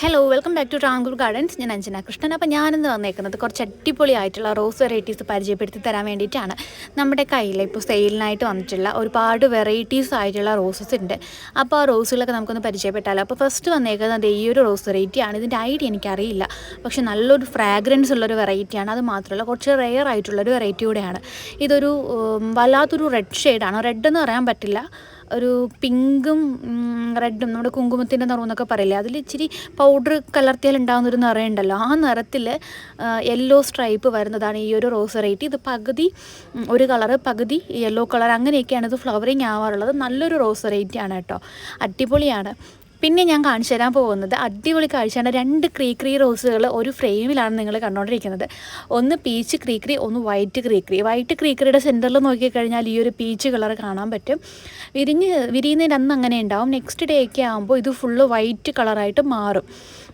Hello welcome back to tranquil gardens ഞാൻ അഞ്ജന കൃഷ്ണൻ. അപ്പോൾ ഞാനിന്ന് വന്നേക്കുന്നത് കുറച്ച് അടിപൊളി ആയിട്ടുള്ള റോസ് വെറൈറ്റീസ് പരിചയപ്പെടുത്തി തരാൻ വേണ്ടിയിട്ടാണ്. നമ്മുടെ കയ്യിൽ ഇപ്പോൾ സെയിലിനായിട്ട് വന്നിട്ടുള്ള ഒരുപാട് വെറൈറ്റീസ് ആയിട്ടുള്ള റോസസ് ഉണ്ട്. അപ്പോൾ ആ റോസുകളൊക്കെ നമുക്കൊന്ന് പരിചയപ്പെട്ടാലോ? അപ്പോൾ ഫസ്റ്റ് വന്നേക്കുന്നത് ഈ ഒരു റോസ് വെറൈറ്റിയാണ് ഇതിന്റെ ഐഡിയ എനിക്കറിയില്ല. പക്ഷെ നല്ലൊരു ഫ്രാഗ്രൻസ് ഉള്ളൊരു വെറൈറ്റിയാണ് അത് മാത്രമല്ല കുറച്ച് റെയർ ആയിട്ടുള്ളൊരു വെറൈറ്റി കൂടെയാണ്. ഇതൊരു വല്ലാത്തൊരു റെഡ് ഷെയ്ഡാണ് റെഡ് എന്ന് പറയാൻ പറ്റില്ല. ഒരു പിങ്കും റെഡും നമ്മുടെ കുങ്കുമത്തിന്റെ നിറം എന്നൊക്കെ പറയില്ലേ? അതിൽ ഇച്ചിരി പൗഡർ കലർത്തിയാൽ ഉണ്ടാകുന്ന ഒരു നിറയുണ്ടല്ലോ ആ നിറത്തിൽ യെല്ലോ സ്ട്രൈപ്പ് വരുന്നതാണ് ഈ ഒരു റോസ് വെറൈറ്റി ഇത് പകുതി ഒരു കളറ് പകുതി യെല്ലോ കളർ അങ്ങനെയൊക്കെയാണ് ഇത് ഫ്ലവറിങ് ആവാറുള്ളത്. നല്ലൊരു റോസ് വെറൈറ്റി ആണ് കേട്ടോ. അടിപൊളിയാണ്. പിന്നെ ഞാൻ കാണിച്ചു തരാൻ പോകുന്നത് അടിപൊളി കാഴ്ചയാണ്. രണ്ട് ക്രീക്രി റോസുകൾ ഒരു ഫ്രെയിമിലാണ് നിങ്ങൾ കണ്ടുകൊണ്ടിരിക്കുന്നത് ഒന്ന് പീച്ച് ക്രീക്രി ഒന്ന് വൈറ്റ് ക്രീക്രി. വൈറ്റ് ക്രീക്രിയുടെ സെന്ററിൽ നോക്കിക്കഴിഞ്ഞാൽ ഈ ഒരു പീച്ച് കളർ കാണാൻ പറ്റും. വിരിഞ്ഞ് വിരിയുന്നതിന്റെ അന്ന് അങ്ങനെ ഉണ്ടാവും. നെക്സ്റ്റ് ഡേ ഒക്കെ ആകുമ്പോൾ ഇത് ഫുള്ള് വൈറ്റ് കളറായിട്ട് മാറും.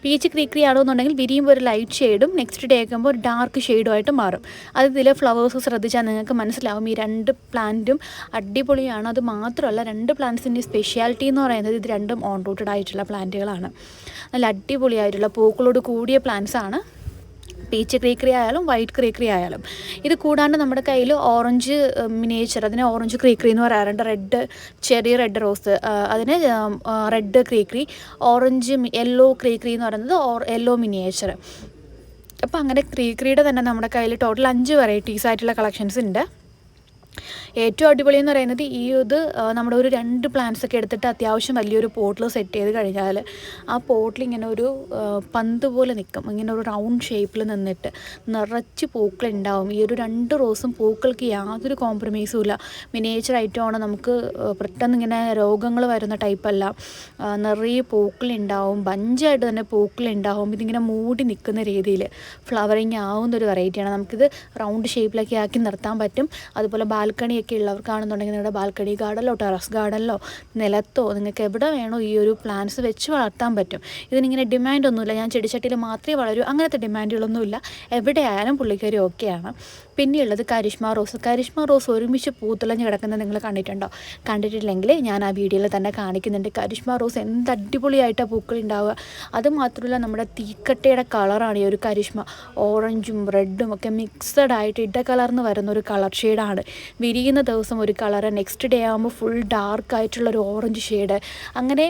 പീച്ച് ക്രീക്രി ആണെന്നുണ്ടെങ്കിൽ വിരിയുമ്പോൾ ഒരു ലൈറ്റ് ഷെയ്ഡും നെക്സ്റ്റ് ഡേ ആകുമ്പോൾ ഒരു ഡാർക്ക് ഷെയ്ഡുമായിട്ട് മാറും. അത് ഇതിലെ ഫ്ലവേഴ്സ് ശ്രദ്ധിച്ചാൽ നിങ്ങൾക്ക് മനസ്സിലാവും. ഈ രണ്ട് പ്ലാന്റും അടിപൊളിയാണ്. അത് മാത്രമല്ല രണ്ട് പ്ലാന്റ്സിന്റെ സ്പെഷ്യാലിറ്റി എന്ന് പറയുന്നത് ഇത് രണ്ടും ഓൺ റൂട്ടഡ് ആയിട്ടുള്ള പ്ലാന്റുകളാണ് നല്ല അടിപൊളിയായിട്ടുള്ള പൂക്കളോട് കൂടിയ പ്ലാന്റ്സാണ് പീച്ച് ക്രീക്കറി ആയാലും വൈറ്റ് ക്രീക്കറി ആയാലും. ഇത് കൂടാണ്ട് നമ്മുടെ കയ്യിൽ ഓറഞ്ച് മിനിയേച്ചർ അതിനെ ഓറഞ്ച് ക്രീക്കറി എന്ന് പറയാറുണ്ട്. റെഡ് ചെറിയ റെഡ് റോസ് അതിന് റെഡ് ക്രീക്കറി ഓറഞ്ച് യെല്ലോ ക്രീക്കറി എന്ന് പറയുന്നത് യെല്ലോ മിനിയേച്ചർ. അപ്പോൾ അങ്ങനെ ക്രീക്കറിയുടെ തന്നെ നമ്മുടെ കയ്യിൽ ടോട്ടൽ അഞ്ച് വെറൈറ്റീസ് ആയിട്ടുള്ള കളക്ഷൻസ് ഉണ്ട്. ഏറ്റവും അടിപൊളി എന്ന് പറയുന്നത് ഈ ഇത് നമ്മുടെ ഒരു രണ്ട് പ്ലാന്റ്സ് ഒക്കെ എടുത്തിട്ട് അത്യാവശ്യം വലിയൊരു പോട്ടിൽ സെറ്റ് ചെയ്ത് കഴിഞ്ഞാൽ ആ പോട്ടിൽ ഇങ്ങനെ ഒരു പന്ത് പോലെ നിൽക്കും ഇങ്ങനെ ഒരു റൗണ്ട് ഷേപ്പിൽ നിന്നിട്ട് നിറച്ച് പൂക്കൾ ഉണ്ടാവും ഈ ഒരു രണ്ട് റോസും പൂക്കൾക്ക് യാതൊരു കോംപ്രമൈസും ഇല്ല. മിനിയേച്ചർ ഐറ്റമാണ് നമുക്ക് പെട്ടെന്ന് ഇങ്ങനെ രോഗങ്ങൾ വരുന്ന ടൈപ്പല്ല നിറയെ പൂക്കളുണ്ടാവും ബഞ്ചായിട്ട് തന്നെ പൂക്കളുണ്ടാവും ഇതിങ്ങനെ മൂടി നിൽക്കുന്ന രീതിയിൽ ഫ്ലവറിങ് ആവുന്ന ഒരു വെറൈറ്റിയാണ് നമുക്കിത് റൗണ്ട് ഷേപ്പിലൊക്കെ ആക്കി നിർത്താൻ പറ്റും. അതുപോലെ ബാൽക്കണിയൊക്കെ ഉള്ളവർക്കാണെന്നുണ്ടെങ്കിൽ നിങ്ങളുടെ ബാൽക്കണി ഗാർഡനിലോ ടെറസ് ഗാർഡനിലോ നിലത്തോ നിങ്ങൾക്ക് എവിടെ വേണോ ഈ ഒരു പ്ലാന്റ്സ് വെച്ച് വളർത്താൻ പറ്റും. ഇതിനിങ്ങനെ ഡിമാൻഡൊന്നുമില്ല ഞാൻ ചെടിച്ചട്ടിയിൽ മാത്രമേ വളരൂ. അങ്ങനത്തെ ഡിമാൻഡുകളൊന്നുമില്ല എവിടെയായാലും പുള്ളിക്കാരി ഓക്കെയാണ് പിന്നെയുള്ളത് കരിഷ്മ റോസ്. കരിഷ്മ റോസ് ഒരുമിച്ച് പൂത്തുളഞ്ഞ് കിടക്കുന്നത് നിങ്ങൾ കണ്ടിട്ടുണ്ടോ? കണ്ടിട്ടില്ലെങ്കിൽ ഞാൻ ആ വീഡിയോയിൽ തന്നെ കാണിക്കുന്നുണ്ട്. കരിഷ്മ റോസ് എന്ത് അടിപൊളിയായിട്ടാണ് പൂക്കൾ ഉണ്ടാവുക. അത് മാത്രമല്ല നമ്മുടെ തീക്കട്ടയുടെ കളറാണ് ഈ ഒരു കരിഷ്മ. ഓറഞ്ചും റെഡും ഒക്കെ മിക്സഡ് ആയിട്ട് ഇട കളർന്ന് വരുന്ന ഒരു കളർ ഷെയ്ഡാണ്. വിരിയുന്ന ദിവസം ഒരു കളർ നെക്സ്റ്റ് ഡേ ആകുമ്പോൾ ഫുൾ ഡാർക്ക് ആയിട്ടുള്ള ഒരു ഓറഞ്ച് ഷെയ്ഡ്. അങ്ങനെ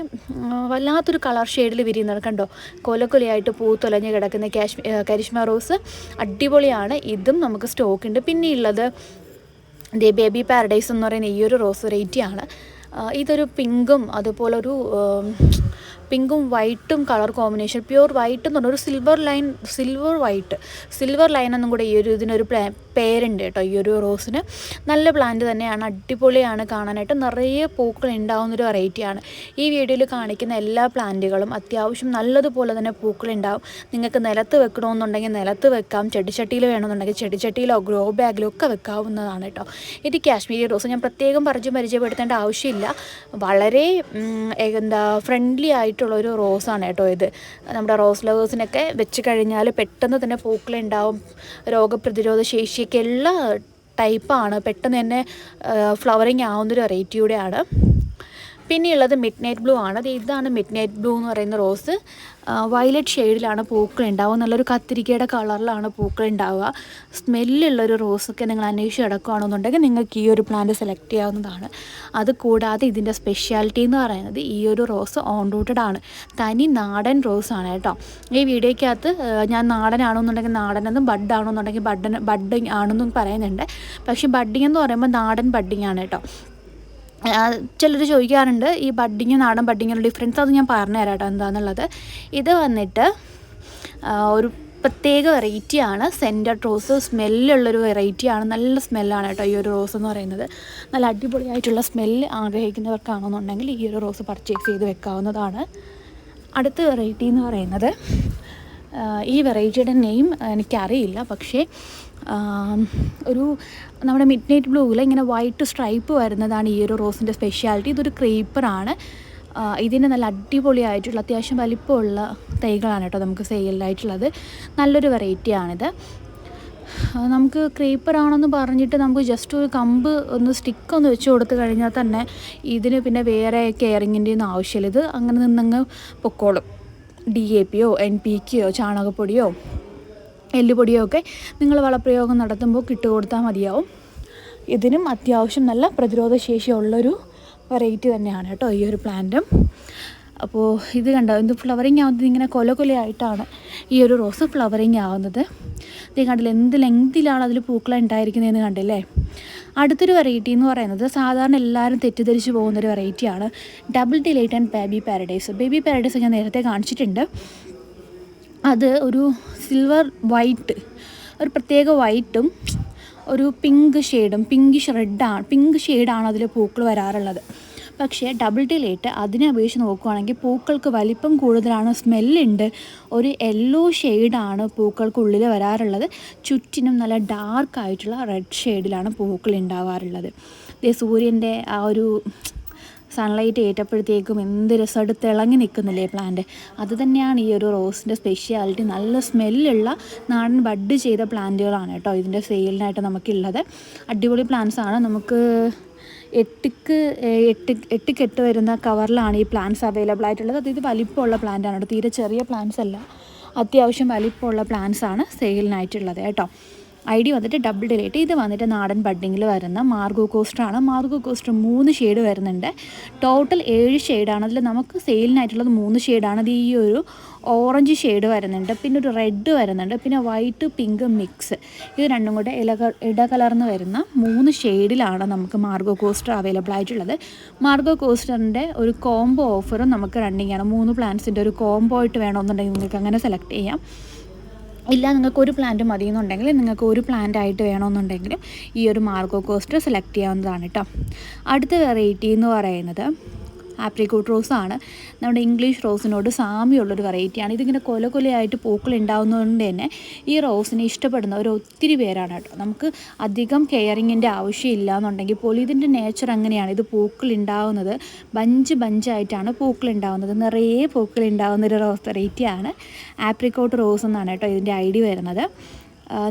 വല്ലാത്തൊരു കളർ ഷെയ്ഡിൽ വിരിയുന്നത് കണ്ടോ? കൊലക്കൊലയായിട്ട് പൂത്തൊലഞ്ഞ് കിടക്കുന്ന കാശ്മീർ കരിഷ്മ റോസ് അടിപൊളിയാണ്. ഇതും നമുക്ക് സ്റ്റോക്ക് ഉണ്ട് പിന്നെ ഉള്ളത് ദേ ബേബി പാരഡൈസ് എന്ന് പറയുന്ന ഈ ഒരു റോസ് വെറൈറ്റിയാണ്. ഇതൊരു പിങ്കും അതുപോലെ ഒരു ഉം, പിങ്കും വൈറ്റും കളർ കോമ്പിനേഷൻ. പ്യൂർ വൈറ്റ് എന്ന് പറഞ്ഞാൽ ഒരു silver line silver white. Silver line എന്നും കൂടെ ഈ ഒരു ഇതിനൊരു പ്ലാ- പേരുണ്ട് കേട്ടോ ഈ ഒരു റോസിന്. നല്ല പ്ലാന്റ് തന്നെയാണ് അടിപൊളിയാണ് കാണാനായിട്ട്. നിറയെ പൂക്കൾ ഉണ്ടാവുന്നൊരു വെറൈറ്റിയാണ് ഈ വീഡിയോയിൽ കാണിക്കുന്ന എല്ലാ പ്ലാന്റുകളും അത്യാവശ്യം നല്ലതുപോലെ തന്നെ പൂക്കൾ ഉണ്ടാവും. നിങ്ങൾക്ക് നിലത്ത് വെക്കണമെന്നുണ്ടെങ്കിൽ നിലത്ത് വെക്കാം. ചെടിച്ചട്ടിയിൽ വേണമെന്നുണ്ടെങ്കിൽ ചെടിച്ചട്ടിയിലോ ഗ്രോ ബാഗിലോ ഒക്കെ വെക്കാവുന്നതാണ് കേട്ടോ. ഇത് കാശ്മീരി റോസ്. ഞാൻ പ്രത്യേകം പറഞ്ഞു പരിചയപ്പെടുത്തേണ്ട ആവശ്യമില്ല. വളരെ എന്താ ഫ്രണ്ട്ലി ആയിട്ടുള്ള ഒരു റോസാണ് കേട്ടോ ഇത്. നമ്മുടെ റോസ് ലവേഴ്സിനൊക്കെ വെച്ച് കഴിഞ്ഞാൽ പെട്ടെന്ന് തന്നെ പൂക്കളുണ്ടാവും. രോഗപ്രതിരോധ ശേഷിയൊക്കെ എല്ലാ ടൈപ്പാണ്. പെട്ടെന്ന് തന്നെ ഫ്ലവറിങ് ആവുന്നൊരു വെറൈറ്റിയുടെയാണ് പിന്നെയുള്ളത് മിഡ് നൈറ്റ് ബ്ലൂ ആണ് ഇതാണ് മിഡ് നൈറ്റ് ബ്ലൂ എന്ന് പറയുന്ന റോസ് വയലറ്റ് ഷെയ്ഡിലാണ് പൂക്കൾ ഉണ്ടാവുക. നല്ലൊരു കത്തിരിക്കയുടെ കളറിലാണ് പൂക്കൾ ഉണ്ടാവുക. സ്മെല്ലുള്ളൊരു റോസൊക്കെ നിങ്ങൾ അന്വേഷിച്ച് കിടക്കുകയാണെന്നുണ്ടെങ്കിൽ നിങ്ങൾക്ക് ഈ ഒരു പ്ലാന്റ് സെലക്ട് ചെയ്യാവുന്നതാണ്. അത് കൂടാതെ ഇതിന്റെ സ്പെഷ്യാലിറ്റി എന്ന് പറയുന്നത് ഈ ഒരു റോസ് ഓൺ റൂട്ടഡ് ആണ്. തനി നാടൻ റോസ് ആണ് കേട്ടോ. ഈ വീഡിയോയ്ക്കകത്ത് ഞാൻ നാടനാണെന്നുണ്ടെങ്കിൽ നാടനെന്നും ബഡ് ആണെന്നുണ്ടെങ്കിൽ ബഡ് ബഡ് ആണെന്നും പറയുന്നുണ്ട്. പക്ഷേ ബഡ്ഡിങ് എന്ന് പറയുമ്പോൾ നാടൻ ബഡ്ഡിങ് ആണ് കേട്ടോ. ചിലർ ചോദിക്കാറുണ്ട് ഈ ബഡ്ഡിങ്ങും നാടൻ ബഡ്ഡിങ്ങിനുള്ള ഡിഫറൻസ് അത് ഞാൻ പറഞ്ഞുതരാം കേട്ടോ എന്താണെന്നുള്ളത് ഇത് വന്നിട്ട് ഒരു പ്രത്യേക വെറൈറ്റിയാണ് സെന്റഡ് റോസ് സ്മെല്ലുള്ളൊരു വെറൈറ്റിയാണ് നല്ല സ്മെല്ലാണ് കേട്ടോ ഈ ഒരു റോസ് എന്ന് പറയുന്നത്. നല്ല അടിപൊളിയായിട്ടുള്ള സ്മെല്ല് ആഗ്രഹിക്കുന്നവർക്കാണെന്നുണ്ടെങ്കിൽ ഈ ഒരു റോസ് പർച്ചേസ് ചെയ്ത് വെക്കാവുന്നതാണ്. അടുത്ത വെറൈറ്റി എന്ന് പറയുന്നത് ഈ വെറൈറ്റിയുടെ നെയിം എനിക്കറിയില്ല. പക്ഷേ ഒരു നമ്മുടെ മിഡ് നൈറ്റ് ബ്ലൂവിൽ ഇങ്ങനെ വൈറ്റ് സ്ട്രൈപ്പ് വരുന്നതാണ് ഈ ഒരു റോസിന്റെ സ്പെഷ്യാലിറ്റി ഇതൊരു ക്രീപ്പറാണ് ഇതിന് നല്ല അടിപൊളിയായിട്ടുള്ള അത്യാവശ്യം വലിപ്പമുള്ള തൈകളാണ് കേട്ടോ നമുക്ക് സെയിലായിട്ടുള്ളത് നല്ലൊരു വെറൈറ്റിയാണിത് നമുക്ക് ക്രീപ്പർ ആണെന്ന് പറഞ്ഞിട്ട് നമുക്ക് ജസ്റ്റ് ഒരു കമ്പ് ഒന്ന് സ്റ്റിക്ക് ഒന്ന് വെച്ച് കൊടുത്തു കഴിഞ്ഞാൽ തന്നെ ഇതിന് പിന്നെ വേറെ കെയറിങ്ങിന്റെ ഒന്നും ആവശ്യമില്ല. ഇത് അങ്ങനെ നിന്നങ്ങ് പൊക്കോളും. ഡി എ പിയോ എൻ പി കെയോ ചാണകപ്പൊടിയോ എല്ലുപൊടിയോ ഒക്കെ നിങ്ങൾ വളപ്രയോഗം നടത്തുമ്പോൾ കിട്ടുകൊടുത്താൽ മതിയാവും. ഇതിനും അത്യാവശ്യം നല്ല പ്രതിരോധ ശേഷിയുള്ളൊരു വെറൈറ്റി തന്നെയാണ് കേട്ടോ ഈ ഒരു പ്ലാന്റും. അപ്പോൾ ഇത് കണ്ടോ ഇത് ഫ്ലവറിങ് ആവുന്നത് ഇങ്ങനെ കൊല കൊലയായിട്ടാണ് ഈ ഒരു റോസ് ഫ്ലവറിങ് ആവുന്നത്. ഇത് കണ്ടില്ല എന്ത് ലെങ്തിലാണ് അതിൽ പൂക്കൾ ഉണ്ടായിരിക്കുന്നതെന്ന് കണ്ടില്ലേ? അടുത്തൊരു വെറൈറ്റി എന്ന് പറയുന്നത് സാധാരണ എല്ലാവരും തെറ്റിദ്ധരിച്ച് പോകുന്നൊരു വെറൈറ്റിയാണ് double delight and baby paradise baby paradise ഞാൻ നേരത്തെ കാണിച്ചിട്ടുണ്ട്. അത് ഒരു സിൽവർ വൈറ്റ് ഒരു പ്രത്യേക വൈറ്റും ഒരു പിങ്ക് ഷെയ്ഡും പിങ്കിഷ് റെഡാണ് പിങ്ക് ഷെയ്ഡാണ് അതിൽ പൂക്കൾ വരാറുള്ളത്. പക്ഷേ ഡബിൾ ഡിലേറ്റ് അതിനെ അപേക്ഷിച്ച് നോക്കുകയാണെങ്കിൽ പൂക്കൾക്ക് വലിപ്പം കൂടുതലാണ് സ്മെല്ലുണ്ട് ഒരു യെല്ലോ ഷെയ്ഡാണ് പൂക്കൾക്കുള്ളിൽ വരാറുള്ളത്. ചുറ്റിനും നല്ല ഡാർക്ക് ആയിട്ടുള്ള റെഡ് ഷെയ്ഡിലാണ് പൂക്കൾ ഉണ്ടാവാറുള്ളത്. സൂര്യന്റെ ആ ഒരു സൺലൈറ്റ് ഏറ്റപ്പോഴത്തേക്കും എന്ത് രസമായിട്ട് തിളങ്ങി നിൽക്കുന്നില്ലേ പ്ലാന്റ് അത് തന്നെയാണ് ഈ ഒരു റോസിന്റെ സ്പെഷ്യാലിറ്റി നല്ല സ്മെല്ലുള്ള നാടൻ ബഡ് ചെയ്ത പ്ലാന്റുകളാണ് കേട്ടോ ഇതിന്റെ സെയിലിനായിട്ട് നമുക്കുള്ളത്. അടിപൊളി പ്ലാന്റ്സ് ആണ്. നമുക്ക് എട്ടിക്ക് എട്ട് എട്ട് കെട്ട് വരുന്ന കവറിലാണ് ഈ പ്ലാന്റ്സ് അവൈലബിൾ ആയിട്ടുള്ളത്. അത് ഇത് വലിപ്പമുള്ള പ്ലാന്റ് ആണ് തീരെ ചെറിയ പ്ലാന്റ്സ് അല്ല. അത്യാവശ്യം വലിപ്പമുള്ള പ്ലാന്റ്സ് ആണ് സെയിലിനായിട്ടുള്ളത് കേട്ടോ. ഐ ഡി വന്നിട്ട് ഡബിൾ ഡിലേറ്റ് ഇത് വന്നിട്ട് നാടൻ ബഡ്ഡിങ്ങിൽ വരുന്ന മാർഗോ കോസ്റ്ററാണ്. മാർഗോ കോസ്റ്റർ മൂന്ന് ഷെയ്ഡ് വരുന്നുണ്ട്. ടോട്ടൽ ഏഴ് ഷെയ്ഡാണ് അതിൽ നമുക്ക് സെയിലിനായിട്ടുള്ളത് മൂന്ന് ഷെയ്ഡാണ് അത് ഈ ഒരു ഓറഞ്ച് ഷെയ്ഡ് വരുന്നുണ്ട്. പിന്നെ ഒരു റെഡ് വരുന്നുണ്ട്. പിന്നെ വൈറ്റ് പിങ്ക് മിക്സ് ഇത് രണ്ടും കൂടെ ഇല ഇടകലർന്ന് വരുന്ന മൂന്ന് ഷെയ്ഡിലാണ് നമുക്ക് മാർഗോ കോസ്റ്റർ അവൈലബിൾ ആയിട്ടുള്ളത്. മാർഗോ കോസ്റ്ററിന്റെ ഒരു കോംബോ ഓഫറും നമുക്ക് റണ്ണിങ് ആണ്. മൂന്ന് പ്ലാന്റ്സിന്റെ ഒരു കോംബോ ആയിട്ട് വേണമെന്നുണ്ടെങ്കിൽ നിങ്ങൾക്ക് അങ്ങനെ സെലക്ട് ചെയ്യാം. ഇല്ല നിങ്ങൾക്ക് ഒരു പ്ലാന്റ് മതി എന്നുണ്ടെങ്കിൽ നിങ്ങൾക്ക് ഒരു പ്ലാന്റ് ആയിട്ട് വേണമെന്നുണ്ടെങ്കിലും ഈ ഒരു മാർഗോ കോസ്റ്റർ സെലക്ട് ചെയ്യാവുന്നതാണ് കേട്ടോ അടുത്ത വെറൈറ്റി എന്ന് പറയുന്നത് ആപ്രിക്കോട്ട് റോസാണ്. നമ്മുടെ ഇംഗ്ലീഷ് റോസിനോട് സാമ്യമുള്ളൊരു വെറൈറ്റിയാണ്. ഇതിങ്ങനെ കൊല കൊലയായിട്ട് പൂക്കൾ ഉണ്ടാകുന്നതുകൊണ്ട് തന്നെ ഈ റോസിനെ ഇഷ്ടപ്പെടുന്നവർ ഒത്തിരി പേരാണ് കേട്ടോ. നമുക്ക് അധികം കെയറിങ്ങിന്റെ ആവശ്യമില്ല എന്നുണ്ടെങ്കിൽ പോലും ഇതിന്റെ നേച്ചർ അങ്ങനെയാണ്. ഇത് പൂക്കൾ ഉണ്ടാകുന്നത് ബഞ്ച് ബഞ്ചായിട്ടാണ് പൂക്കൾ ഉണ്ടാകുന്നത് നിറയെ പൂക്കൾ ഉണ്ടാകുന്ന ഒരു റോസ് വെറൈറ്റിയാണ് ആപ്രിക്കോട്ട് റോസ് എന്നാണ് കേട്ടോ ഇതിന്റെ ഐ ഡി വരുന്നത്.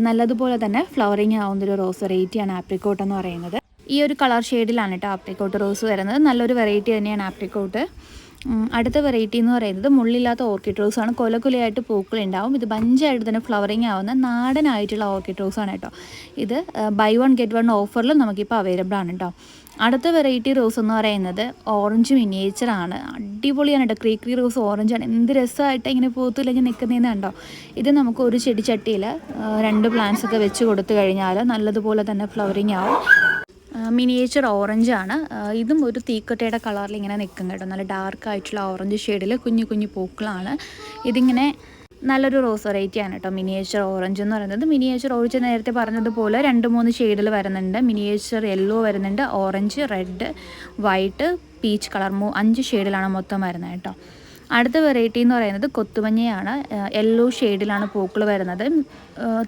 നല്ലതുപോലെ തന്നെ ഫ്ലവറിങ് ആവുന്നൊരു റോസ് വെറൈറ്റിയാണ് ആപ്രിക്കോട്ട് എന്ന് പറയുന്നത്. ഈ ഒരു കളർ ഷെയ്ഡിലാണ് കേട്ടോ ആപ്രിക്കോട്ട് റോസ് വരുന്നത്. നല്ലൊരു വെറൈറ്റി തന്നെയാണ് ആപ്രിക്കോട്ട്. അടുത്ത വെറൈറ്റി എന്ന് പറയുന്നത് മുള്ളില്ലാത്ത ഓർക്കിഡ് റോസ് ആണ്. കൊല കൊലയായിട്ട് പൂക്കൾ ഉണ്ടാവും. ഇത് ബഞ്ചായിട്ട് തന്നെ ഫ്ലവറിങ് ആവുന്ന നാടനായിട്ടുള്ള ഓർക്കിഡ് ആണ് കേട്ടോ ഇത് ബൈ വൺ ഗെറ്റ് വൺ ഓഫറിലും നമുക്കിപ്പോൾ അവൈലബിൾ ആണ് കേട്ടോ അടുത്ത വെറൈറ്റി റോസ് എന്ന് പറയുന്നത് ഓറഞ്ച് മിനിയേച്ചറാണ് അടിപൊളിയാണ് കേട്ടോ ക്രീക്രി റോസ് ഓറഞ്ച് ആണ്. എന്ത് രസമായിട്ട് ഇങ്ങനെ പൂത്തില്ലെങ്കിൽ നിൽക്കുന്നതെന്ന് കണ്ടോ? ഇത് നമുക്ക് ഒരു ചെടിച്ചട്ടിയിൽ രണ്ട് പ്ലാന്റ്സ് ഒക്കെ വെച്ച് കൊടുത്തു കഴിഞ്ഞാൽ നല്ലതുപോലെ തന്നെ ഫ്ലവറിങ് ആവും. മിനിയേച്ചർ ഓറഞ്ച് ആണ്. ഇതും ഒരു തീക്കട്ടയുടെ കളറിൽ ഇങ്ങനെ നിൽക്കും കേട്ടോ. നല്ല ഡാർക്ക് ആയിട്ടുള്ള ഓറഞ്ച് ഷെയ്ഡിൽ കുഞ്ഞു കുഞ്ഞു പൂക്കളാണ്. ഇതിങ്ങനെ നല്ലൊരു റോസ് വെറൈറ്റി ആണ് കേട്ടോ മിനിയേച്ചർ ഓറഞ്ച് എന്ന് പറയുന്നത്. മിനിയേച്ചർ ഓറഞ്ച് നേരത്തെ പറഞ്ഞതുപോലെ രണ്ട് മൂന്ന് ഷെയ്ഡിൽ വരുന്നുണ്ട്. മിനിയേച്ചർ യെല്ലോ വരുന്നുണ്ട് orange red white peach colour മൂ അഞ്ച് ഷെയ്ഡിലാണ് മൊത്തം വരുന്നത് കേട്ടോ. അടുത്ത വെറൈറ്റി എന്ന് പറയുന്നത് കൊത്തുമഞ്ഞയാണ്. യെല്ലോ ഷെയ്ഡിലാണ് പൂക്കൾ വരുന്നത്.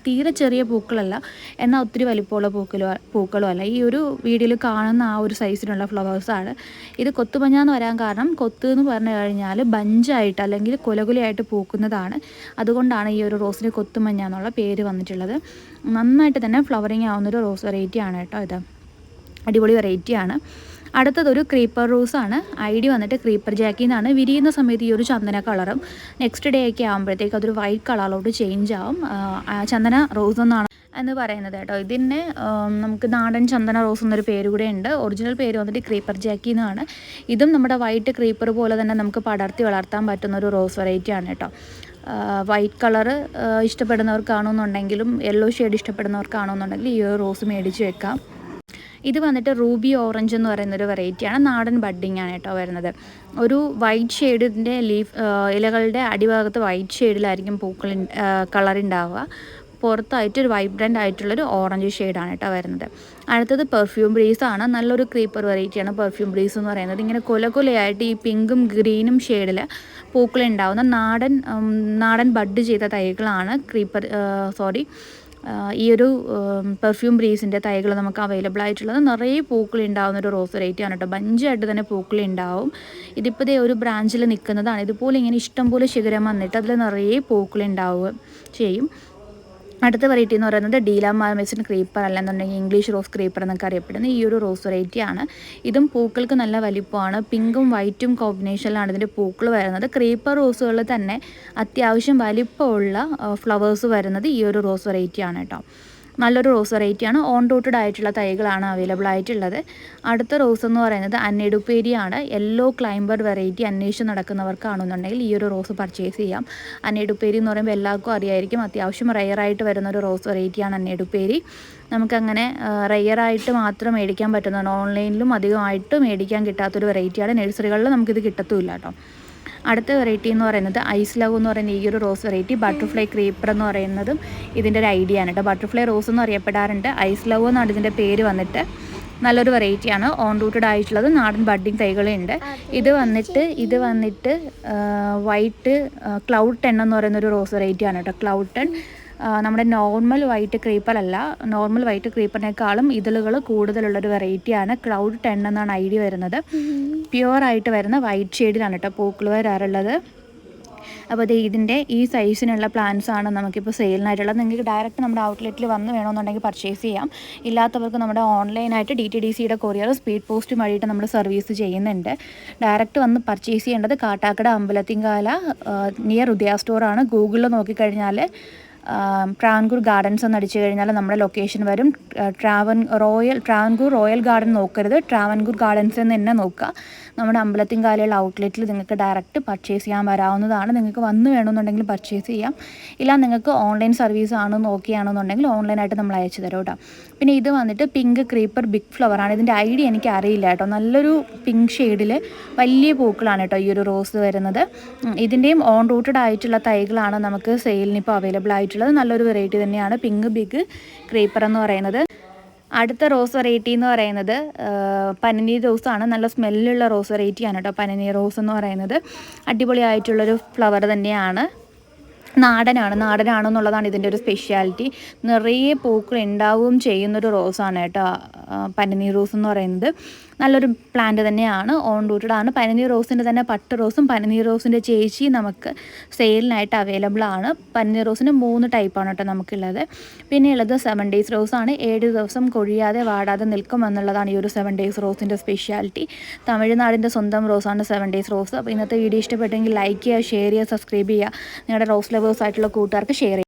തീരെ ചെറിയ പൂക്കളല്ല. എന്നാൽ ഒത്തിരി വലിപ്പമുള്ള പൂക്കളോ പൂക്കളോ അല്ല ഈ ഒരു വീഡിയോയിൽ കാണുന്ന ആ ഒരു സൈസിലുള്ള ഫ്ലവേഴ്സാണ് ഇത് കൊത്തുമഞ്ഞ എന്ന് വരാൻ കാരണം കൊത്ത് എന്ന് പറഞ്ഞു കഴിഞ്ഞാൽ ബഞ്ചായിട്ട് അല്ലെങ്കിൽ കുലകുലയായിട്ട് പൂക്കുന്നതാണ്. അതുകൊണ്ടാണ് ഈ ഒരു റോസിന് കൊത്തുമഞ്ഞ എന്നുള്ള പേര് വന്നിട്ടുള്ളത്. നന്നായിട്ട് തന്നെ ഫ്ലവറിങ് ആവുന്നൊരു റോസ് വെറൈറ്റിയാണ് കേട്ടോ ഇത്. അടിപൊളി വെറൈറ്റിയാണ്. അടുത്തതൊരു ക്രീപ്പർ റോസാണ് ഐ ഡി വന്നിട്ട് ക്രീപ്പർ ജാക്കി എന്നാണ് വിരിയുന്ന സമയത്ത് ഈ ഒരു ചന്ദന കളറും നെക്സ്റ്റ് ഡേ ഒക്കെ ആകുമ്പോഴത്തേക്ക് അതൊരു വൈറ്റ് കളറിലോട്ട് ചേഞ്ച് ആവും. ചന്ദന റോസ് എന്നാണ് എന്ന് പറയുന്നത് കേട്ടോ. ഇതിന് നമുക്ക് നാടൻ ചന്ദന റോസ് എന്നൊരു പേര് കൂടെ ഉണ്ട്. ഒറിജിനൽ പേര് വന്നിട്ട് ക്രീപ്പർ ജാക്കി എന്നാണ് ഇതും നമ്മുടെ വൈറ്റ് ക്രീപ്പർ പോലെ തന്നെ നമുക്ക് പടർത്തി വളർത്താൻ പറ്റുന്ന ഒരു റോസ് വെറൈറ്റിയാണ് കേട്ടോ. വൈറ്റ് കളറ് ഇഷ്ടപ്പെടുന്നവർക്കാണെന്നുണ്ടെങ്കിലും യെല്ലോ ഷെയ്ഡ് ഇഷ്ടപ്പെടുന്നവർക്കാണെന്നുണ്ടെങ്കിൽ ഈ ഒരു റോസ് മേടിച്ച് വെക്കാം. ഇത് വന്നിട്ട് റൂബി ഓറഞ്ച് എന്ന് പറയുന്ന ഒരു വെറൈറ്റിയാണ്. നാടൻ ബഡ്ഡിങ് ആണ് കേട്ടോ വരുന്നത്. ഒരു വൈറ്റ് ഷെയ്ഡിന്റെ ലീഫ് ഇലകളുടെ അടിഭാഗത്ത് വൈറ്റ് ഷെയ്ഡിലായിരിക്കും പൂക്കൾ കളർ ഉണ്ടാവുക പുറത്തായിട്ട് ഒരു വൈബ്രന്റ് ആയിട്ടുള്ളൊരു ഓറഞ്ച് ഷെയ്ഡാണ് കേട്ടോ വരുന്നത്. അടുത്തത് പെർഫ്യൂം ബ്രീസ് ആണ്. നല്ലൊരു ക്രീപ്പർ വെറൈറ്റിയാണ് പെർഫ്യൂം ബ്രീസ് എന്ന് പറയുന്നത്. ഇങ്ങനെ കൊല കൊലയായിട്ട് ഈ പിങ്കും ഗ്രീനും ഷെയ്ഡിൽ പൂക്കളുണ്ടാവുന്ന നാടൻ നാടൻ ബഡ് ചെയ്ത തൈകളാണ് ക്രീപ്പർ സോറി ഈ ഒരു പെർഫ്യൂം ബ്രീസിന്റെ തൈകൾ നമുക്ക് അവൈലബിൾ ആയിട്ടുള്ളത് നിറയെ പൂക്കൾ ഉണ്ടാകുന്ന ഒരു റോസ് വെറൈറ്റി ആണ് കേട്ടോ. ബഞ്ചായിട്ട് തന്നെ പൂക്കൾ ഉണ്ടാവും ഇതിപ്പോൾ ഇതേ ഒരു ബ്രാഞ്ചിൽ നിൽക്കുന്നതാണ് ഇതുപോലെ ഇങ്ങനെ ഇഷ്ടംപോലെ ശിഖരം വന്നിട്ട് അതിൽ നിറയെ പൂക്കൾ ഉണ്ടാവുക ചെയ്യും. അടുത്ത വെറൈറ്റി എന്ന് പറയുന്നത് ഡീല മാർമെസിൻ ക്രീപ്പർ അല്ലെന്നുണ്ടെങ്കിൽ ഇംഗ്ലീഷ് റോസ് ക്രീപ്പർ എന്നൊക്കെ അറിയപ്പെടുന്ന ഈ ഒരു റോസ് വെറൈറ്റി ആണ്. ഇതും പൂക്കൾക്ക് നല്ല വലിപ്പമാണ്. പിങ്കും വൈറ്റും കോമ്പിനേഷനിലാണ് ഇതിന്റെ പൂക്കൾ വരുന്നത്. ക്രീപ്പർ റോസുകളിൽ തന്നെ അത്യാവശ്യം വലിപ്പമുള്ള ഫ്ലവേഴ്സ് വരുന്നത് ഈ ഒരു റോസ് വെറൈറ്റിയാണ് കേട്ടോ. നല്ലൊരു റോസ് വെറൈറ്റിയാണ്. ഓൺ റൂട്ടഡ് ആയിട്ടുള്ള തൈകളാണ് അവൈലബിൾ ആയിട്ടുള്ളത്. അടുത്ത റോസ് എന്ന് പറയുന്നത് അന്നേഡുപ്പേരിയാണ് യെല്ലോ ക്ലൈംബർ വെറൈറ്റി അന്വേഷിച്ച് നടക്കുന്നവർക്കാണെന്നുണ്ടെങ്കിൽ ഈ ഒരു റോസ് പർച്ചേസ് ചെയ്യാം. അന്നേഡുപ്പേരി എന്ന് പറയുമ്പോൾ എല്ലാവർക്കും അറിയായിരിക്കും. അത്യാവശ്യം റയറായിട്ട് വരുന്ന ഒരു റോസ് വെറൈറ്റിയാണ് അന്നേഡുപ്പേരി നമുക്കങ്ങനെ റയറായിട്ട് മാത്രം മേടിക്കാൻ പറ്റുന്നതാണ്. ഓൺലൈനിലും അധികമായിട്ട് മേടിക്കാൻ കിട്ടാത്തൊരു വെറൈറ്റിയാണ് നഴ്സറികളിൽ നമുക്കിത് കിട്ടത്തുമില്ല കേട്ടോ. അടുത്ത വെറൈറ്റി എന്ന് പറയുന്നത് ഐസ് ലവ് എന്ന് പറയുന്ന ഈ ഒരു റോസ് വെറൈറ്റി ബട്ടർഫ്ലൈ ക്രീപ്പർ എന്ന് പറയുന്നതും ഇതിന്റെ ഒരു ഐഡിയ ആണ് കേട്ടോ ബട്ടർഫ്ലൈ റോസ് എന്ന് അറിയപ്പെടാറുണ്ട്. ഐസ് ലവ് എന്നാണ് ഇതിന്റെ പേര് വന്നിട്ട്. നല്ലൊരു വെറൈറ്റിയാണ് ഓൺ റൂട്ടഡ് ആയിട്ടുള്ളത് നാടൻ ബഡ്ഡിങ് തൈകളുണ്ട്. ഇത് വന്നിട്ട് ഇത് വന്നിട്ട് വൈറ്റ് ക്ലൗഡ് ടെൺ എന്ന് പറയുന്ന ഒരു റോസ് വെറൈറ്റിയാണ് കേട്ടോ ക്ലൗഡ് ടെൻ നമ്മുടെ നോർമൽ വൈറ്റ് ക്രീപ്പർ അല്ല നോർമൽ വൈറ്റ് ക്രീപ്പറിനേക്കാളും ഇതളുകൾ കൂടുതലുള്ളൊരു വെറൈറ്റിയാണ് ക്ലൗഡ് ടെൻ എന്നാണ് ഐ ഡി വരുന്നത് പ്യുവറായിട്ട് വരുന്ന വൈറ്റ് ഷെയ്ഡിലാണ് കേട്ടോ പൂക്കൾ വരാറുള്ളത്. അപ്പോൾ ഇത് ഇതിന്റെ ഈ സൈസിനുള്ള പ്ലാൻസ് ആണ് നമുക്കിപ്പോൾ സെയിലിനായിട്ടുള്ളത് നിങ്ങൾക്ക് ഡയറക്റ്റ് നമ്മുടെ ഔട്ട്ലെറ്റിൽ വന്ന് വേണമെന്നുണ്ടെങ്കിൽ പർച്ചേസ് ചെയ്യാം. ഇല്ലാത്തവർക്ക് നമ്മുടെ ഓൺലൈനായിട്ട് ഡി ടി ഡി സിയുടെ കൊറിയർ സ്പീഡ് പോസ്റ്റ് വഴിയിട്ട് നമ്മൾ സർവീസ് ചെയ്യുന്നുണ്ട്. ഡയറക്റ്റ് വന്ന് പർച്ചേസ് ചെയ്യേണ്ടത് കാട്ടാക്കട അമ്പലത്തിങ്കാല നിയർ ഉദയ സ്റ്റോറാണ് ഗൂഗിളിൽ നോക്കിക്കഴിഞ്ഞാൽ ട്രാവൻകൂർ ഗാർഡൻസ് ഒന്ന് അടിച്ചു കഴിഞ്ഞാൽ നമ്മുടെ ലൊക്കേഷൻ വരും. ട്രാവൻ റോയൽ ട്രാവൻകൂർ റോയൽ ഗാർഡൻ നോക്കരുത്. ട്രാവൻകൂർ ഗാർഡൻസ് എന്ന് തന്നെ നോക്കുക. നമ്മുടെ അമ്പലത്തിൻകാലയുള്ള ഔട്ട്ലെറ്റിൽ നിങ്ങൾക്ക് ഡയറക്റ്റ് പർച്ചേസ് ചെയ്യാൻ വരാവുന്നതാണ്. നിങ്ങൾക്ക് വന്നു വേണമെന്നുണ്ടെങ്കിൽ പർച്ചേസ് ചെയ്യാം. ഇല്ല നിങ്ങൾക്ക് ഓൺലൈൻ സർവീസ് ആണ് നോക്കിയാണെന്നുണ്ടെങ്കിൽ ഓൺലൈനായിട്ട് നമ്മൾ അയച്ചു തരാം കേട്ടോ. പിന്നെ ഇത് വന്നിട്ട് പിങ്ക് ക്രീപ്പർ ബിഗ് ഫ്ലവർ ആണ്. ഇതിന്റെ ഐഡിയ എനിക്ക് അറിയില്ല കേട്ടോ. നല്ലൊരു പിങ്ക് ഷെയ്ഡിൽ വലിയ പൂക്കളാണ് കേട്ടോ ഈ ഒരു റോസ് വരുന്നത്. ഇതിന്റെയും ഓൺ റൂട്ടഡ് ആയിട്ടുള്ള തൈകളാണ് നമുക്ക് സെയിലിന് ഇപ്പോൾ അവൈലബിൾ ആയിട്ടുള്ളത് നല്ലൊരു വെറൈറ്റി തന്നെയാണ്. പിങ്ക് ബിഗ് ക്രീപ്പർ എന്ന് പറയുന്നത്. അടുത്ത റോസ് വെറൈറ്റി എന്ന് പറയുന്നത് പനനീർ റോസാണ് നല്ല സ്മെല്ലുള്ള റോസ് വെറൈറ്റിയാണ് കേട്ടോ പനനീർ റോസ് എന്ന് പറയുന്നത്. അടിപൊളിയായിട്ടുള്ളൊരു ഫ്ലവർ തന്നെയാണ്. നാടനാണ്. നാടനാണെന്നുള്ളതാണ് ഇതിന്റെ ഒരു സ്പെഷ്യാലിറ്റി നിറയെ പൂക്കൾ ഉണ്ടാവുകയും ചെയ്യുന്നൊരു റോസാണ് കേട്ടോ പനനീർ റോസ് എന്ന് പറയുന്നത്. നല്ലൊരു പ്ലാന്റ് തന്നെയാണ്. ഓൺ റൂട്ടഡ് ആണ്. പനനീർ റോസിന്റെ തന്നെ പട്ട് റോസും പനനീർ റോസിന്റെ ചേച്ചി നമുക്ക് സെയിലിനായിട്ട് അവൈലബിൾ ആണ്. പനനീർ റോസിന് മൂന്ന് ടൈപ്പാണ് കേട്ടോ നമുക്കുള്ളത്. പിന്നെ ഉള്ളത് സെവൻ ഡേയ്സ് റോസാണ് ഏഴ് ദിവസം കൊഴിയാതെ വാടാതെ നിൽക്കും എന്നുള്ളതാണ് ഈ ഒരു സെവൻ ഡേയ്സ് റോസിന്റെ സ്പെഷ്യാലിറ്റി തമിഴ്നാടിന്റെ സ്വന്തം റോസാണ് സെവൻ ഡേയ്സ് റോസ് അപ്പോൾ ഇന്നത്തെ വീഡിയോ ഇഷ്ടപ്പെട്ടെങ്കിൽ ലൈക്ക് ചെയ്യുക ഷെയർ ചെയ്യുക സബ്സ്ക്രൈബ് ചെയ്യുക. നിങ്ങളുടെ റോസ് ലവേഴ്സ് ആയിട്ടുള്ള കൂട്ടുകാർക്ക് ഷെയർ ചെയ്യുക.